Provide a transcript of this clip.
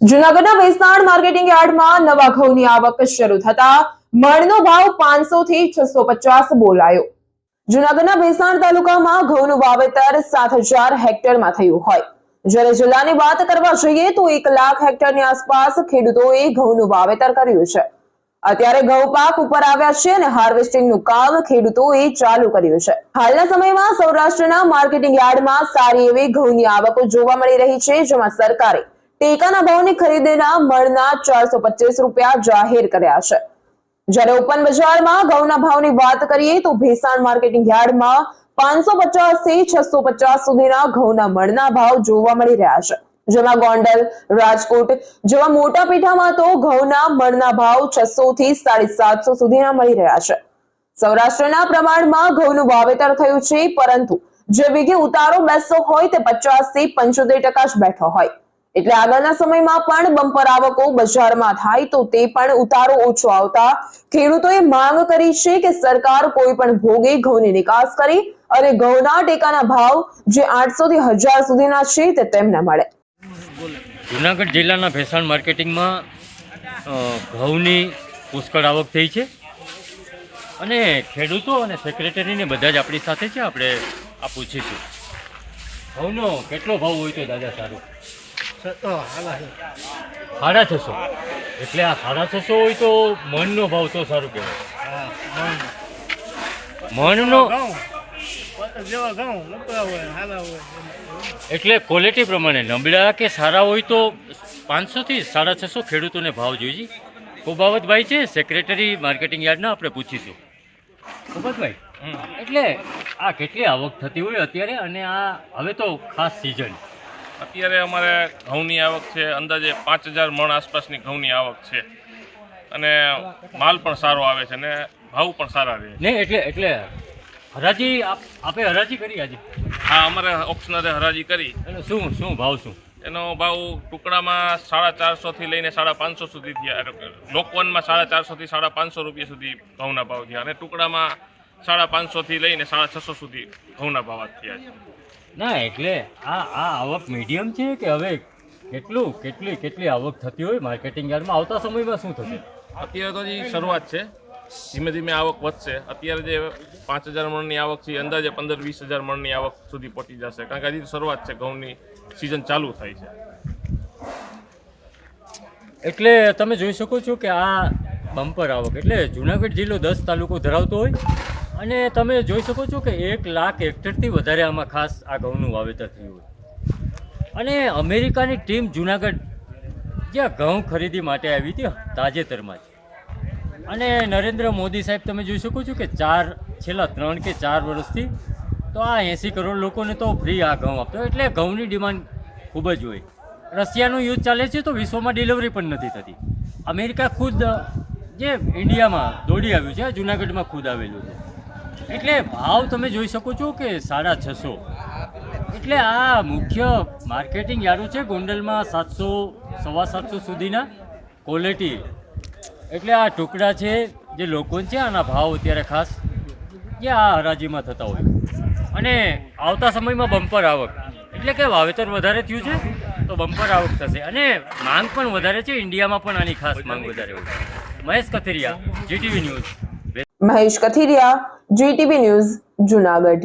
જુનાગઢના વેસાણ માર્કેટિંગ યાર્ડમાં નવા ઘઉંની આવક શરૂ થતા મણનો ભાવ પાંચસો થી છસો પચાસ બોલાયો. જુનાગઢના ભેસાણ તાલુકામાં ઘઉંનું વાવેતર સાત હજાર હેક્ટરમાં થયું હોય. જ્યારે જિલ્લાની વાત કરવા જઈએ તો એક લાખ હેક્ટરની આસપાસ ખેડૂતોએ ઘઉંનું વાવેતર કર્યું છે. અત્યારે ઘઉં પાક ઉપર આવ્યા છે અને હાર્વેસ્ટિંગનું કામ ખેડૂતોએ ચાલુ કર્યું છે. હાલના સમયમાં સૌરાષ્ટ્રના માર્કેટિંગ યાર્ડમાં સારી એવી ઘઉંની આવકો જોવા મળી રહી છે, જેમાં સરકારે ટેકાના ભાવની ખરીદીના મળના ચારસો રૂપિયા જાહેર કર્યા છે. જ્યારે ઓપન બજારમાં ઘઉંના ભાવની વાત કરીએ તો ભેસાણ માર્કેટિંગ યાર્ડમાં પાંચસો થી છસો સુધીના ઘઉંના મણના ભાવ જોવા મળી રહ્યા છે. જેમાં ગોંડલ, રાજકોટ જેવા મોટા પીઠામાં તો ઘઉંના મણના ભાવ છસો થી સાડી સાતસો સુધીના મળી રહ્યા છે. સૌરાષ્ટ્રના પ્રમાણમાં ઘઉંનું વાવેતર થયું છે, પરંતુ જે વિઘે ઉતારો બેસતો હોય તે પચાસથી પંચોતેર ટકા જ બેઠો હોય. એટલે આગળના સમયમાં પણ બમ્પર આવકો બજારમાં થાય તો તે પણ ઉતારો ઓછો આવતા ખેડૂતોએ માંગ કરી છે કે સરકાર કોઈ પણ ભોગે ઘઉંની નિકાસ કરી અને ઘઉંના ટેકાના ભાવ જે આઠસો થી હજાર સુધીના છે તે તેમને મળે. જુનાગઢ જિલ્લાના ભેસાણ માર્કેટિંગમાં ઘઉંની પુષ્કળ આવક થઈ છે. અને ખેડૂતો અને સેક્રેટરીને બધા જ આપણી સાથે છે. આપણે આ પૂછીશું. ઘઉંનો કેટલો ભાવ હોય તો દાદા સારું? સાડા છસો. એટલે આ સાડા છસો હોય તો મણનો ભાવ તો સારું કહેવાય. મણનો એટલે ક્વોલિટી પ્રમાણે નબળા કે સારા હોય તો પાંચસોથી સાડા છસો ખેડૂતોને ભાવ જોઈએ કુબાવતભાઈ છે સેક્રેટરી માર્કેટિંગ યાર્ડના આપણે પૂછીશું. કુબાવતભાઈ એટલે આ કેટલી આવક થતી હોય અત્યારે અને આ હવે તો ખાસ સિઝન અત્યારે અમારે ઘઉંની આવક છે અંદાજે પાંચ હજાર મણ આસપાસની ઘઉંની આવક છે. અને માલ પણ સારો આવે છે અને ભાવ પણ સારા રહે છે. એટલે એટલે હરાજી આપ હરાજી કરી આજે? હા અમારે ઓપ્શનરે હરાજી કરી. એટલે શું શું ભાવ શું? એનો ભાવ ટુકડામાં સાડા ચારસોથી લઈને સાડા પાંચસો સુધી થયા. લોકવનમાં સાડા ચારસોથી સાડા પાંચસો રૂપિયા સુધી ઘઉંના ભાવ થયા. અને ટુકડામાં સાડા પાંચસોથી લઈને સાડા છસો સુધી ઘઉંના ભાવ થયા છે. ના એટલે આ આ આવક મીડિયમ છે કે હવે કેટલું કેટલી કેટલી આવક થતી હોય? માર્કેટિંગ યાર્ડમાં આવતા સમયમાં શું થશે? અત્યારે તો હજી શરૂઆત છે. ધીમે ધીમે આવક વધશે. અત્યારે જે પાંચ હજાર મણની આવક છે અંદાજે પંદર વીસ હજાર મણની આવક સુધી પહોંચી જશે. કારણ કે હજી શરૂઆત છે ઘઉંની સિઝન ચાલુ થાય છે. એટલે તમે જોઈ શકો છો કે આ બમ્પર આવક એટલે જુનાગઢ જિલ્લો દસ તાલુકો ધરાવતો હોય. અને તમે જોઈ શકો છો કે એક લાખ હેક્ટરથી વધારે આમાં ખાસ આ ઘઉંનું વાવેતર થયું હોય. અને અમેરિકાની ટીમ જુનાગઢ જ્યાં ઘઉં ખરીદી માટે આવી હતી, તાજેતરમાં જ. અને નરેન્દ્ર મોદી સાહેબ, તમે જોઈ શકો છો કે ચાર, છેલ્લા ત્રણ કે ચાર વર્ષથી તો આ એંસી કરોડ લોકોને તો ફ્રી આ ઘઉં આપતો એટલે ઘઉંની ડિમાન્ડ ખૂબ જ હોય. રશિયાનું યુદ્ધ ચાલે છે તો વિશ્વમાં ડિલિવરી પણ નથી થતી. અમેરિકા ખુદ જે ઇન્ડિયામાં દોડી આવ્યું છે જુનાગઢમાં ખુદ આવેલું છે. એટલે ભાવ તમે જોઈ શકો છો કે સાડા છસો. એટલે આ મુખ્ય માર્કેટિંગ યાર્ડો છે ગોંડલમાં સાતસો, સવા સાતસો સુધીના ક્વોલિટી એટલે આ ટુકડા છે જે લોકો છે આના ભાવ અત્યારે ખાસ જે આ હરાજીમાં થતા હોય. અને આવતા સમયમાં બમ્પર આવક. એટલે કે વાવેતર વધારે થયું છે, તો બમ્પર આવક થશે. અને માંગ પણ વધારે છે, ઇન્ડિયામાં પણ આની ખાસ માંગ વધારે હોય Mahesh Kathiriya GTV news Mahesh Kathiriya GTV news Junagadh